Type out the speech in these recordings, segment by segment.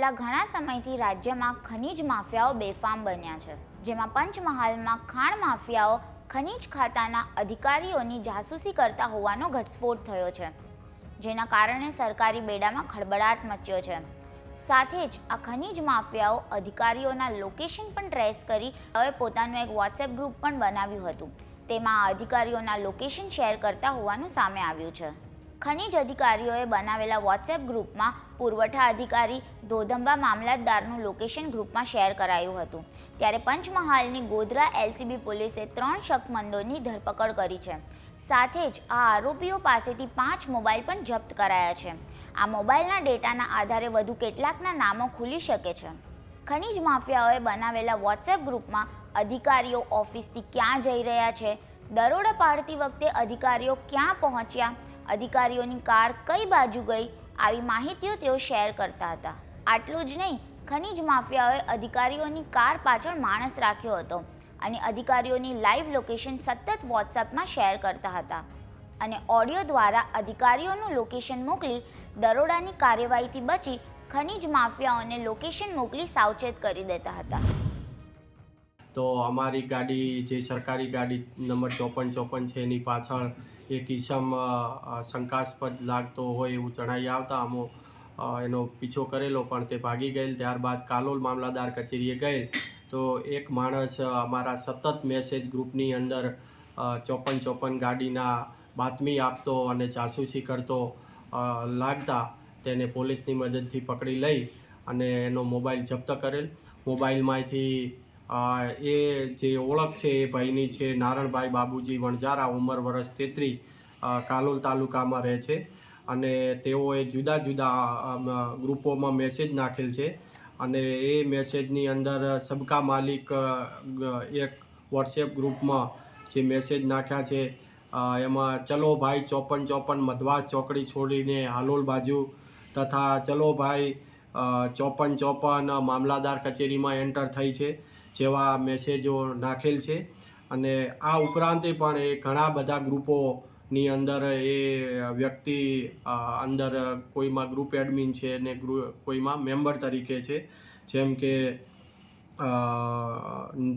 છેલ્લા ઘણા સમયથી રાજ્યમાં ખનીજ માફિયાઓ બેફામ બન્યા છે, જેમાં પંચમહાલમાં ખાણ માફિયાઓ ખનીજ ખાતાના અધિકારીઓની જાસૂસી કરતા હોવાનો ઘટસ્ફોટ થયો છે, જેના કારણે સરકારી બેડામાં ખળબળાટ મચ્યો છે. સાથે જ આ ખનીજ માફિયાઓ અધિકારીઓના લોકેશન પણ ટ્રેસ કરી હવે પોતાનું એક વોટ્સએપ ગ્રુપ પણ બનાવ્યું હતું. તેમાં અધિકારીઓના લોકેશન શેર કરતા હોવાનું સામે આવ્યું છે. ખનીજ અધિકારીઓએ બનાવેલા વોટ્સએપ ગ્રુપમાં પુરવઠા અધિકારી ધોધંબા મામલતદારનું લોકેશન ગ્રુપમાં શેર કરાયું હતું. ત્યારે પંચમહાલની ગોધરા એલસીબી પોલીસે ત્રણ શકમંદોની ધરપકડ કરી છે. સાથે જ આ આરોપીઓ પાસેથી પાંચ મોબાઈલ પણ જપ્ત કરાયા છે. આ મોબાઈલના ડેટાના આધારે વધુ કેટલાકના નામો ખુલી શકે છે. ખનીજ માફિયાઓએ બનાવેલા વોટ્સએપ ગ્રુપમાં અધિકારીઓ ઓફિસથી ક્યાં જઈ રહ્યા છે? દરોડા પાડતી વખતે અધિકારીઓ ક્યાં પહોંચ્યા? અધિકારીઓની કાર કઈ બાજુ ગઈ આવી માહિતીઓ તેઓ શેર કરતા હતા. આટલું જ નહીં, ખનીજ માફિયાઓએ અધિકારીઓની કાર પાછળ માણસ રાખ્યો હતો અને અધિકારીઓની લાઈવ લોકેશન સતત વોટ્સએપમાં શેર કરતા હતા. અને ઓડિયો દ્વારા અધિકારીઓનું લોકેશન મોકલી દરોડાની કાર્યવાહીથી બચી ખનીજ માફિયાઓને લોકેશન મોકલી સાવચેત કરી દેતા હતા. તો અમારી ગાડી જે સરકારી ગાડી નંબર ચોપન ચોપન છે એની પાછળ એક ઈસમ શંકાસ્પદ લાગતો હોય એવું જણાઈ આવતા અમો એનો પીછો કરેલો પણ તે ભાગી ગયેલ. ત્યારબાદ કાલોલ મામલાદાર કચેરીએ ગયેલ. તો એક માણસ અમારા સતત મેસેજ ગ્રુપની અંદર ચોપન ચોપન ગાડીના બાતમી આપતો અને જાસૂસી કરતો લાગતા તેને પોલીસની મદદથી પકડી લઈ અને એનો મોબાઈલ જપ્ત કરેલ. મોબાઈલમાંથી એ જે ઓળખ છે એ ભાઈની છે, નારણભાઈ બાબુજી વણઝારા ઉંમર વર્ષ તેત્રીસ કાલોલ તાલુકામાં રહે છે. અને તેઓએ જુદા જુદા ગ્રુપોમાં મેસેજ નાખેલ છે. અને એ મેસેજની અંદર સબકા માલિક એક વોટ્સએપ ગ્રુપમાં જે મેસેજ નાખ્યા છે એમાં ચલો ભાઈ ચોપન ચોપન મધવા ચોકડી છોડીને હાલોલ બાજુ તથા ચલો ભાઈ ચોપન ચોપન મામલાદાર કચેરીમાં એન્ટર થઈ છે. જેવા મેસેજો નાખેલ છે. અને આ ઉપરાંત પણ એ ઘણા બધા ગ્રુપોની અંદર એ વ્યક્તિ અંદર કોઈમાં ગ્રુપ એડમિન છે ને કોઈમાં મેમ્બર તરીકે છે. જેમ કે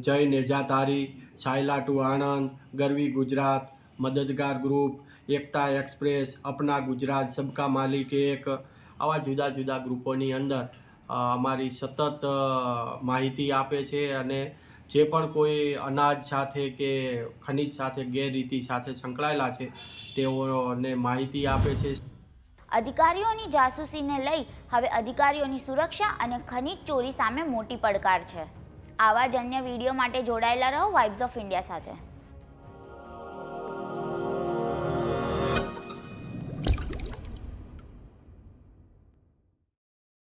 જય જય નેજાતારી સાયલા ટુ આણંદ, ગરવી ગુજરાત, મદદગાર ગ્રુપ એકતા એક્સપ્રેસ અપના ગુજરાત, સબકા માલિક એક, આવા જુદા જુદા ગ્રુપોની અંદર અમારી સતત માહિતી આપે છે અને જે પણ કોઈ અનાજ સાથે કે ખનિજ સાથે, ગેરરીતિ સાથે સંકળાયેલા છે, તેઓને માહિતી આપે છે. અધિકારીઓની જાસૂસીને લઈ હવે અધિકારીઓની સુરક્ષા અને ખનિજ ચોરી સામે મોટી પડકાર છે. આવા જ અન્ય વીડિયો માટે જોડાયેલા રહો વાઇબ્સ ઓફ ઇન્ડિયા સાથે.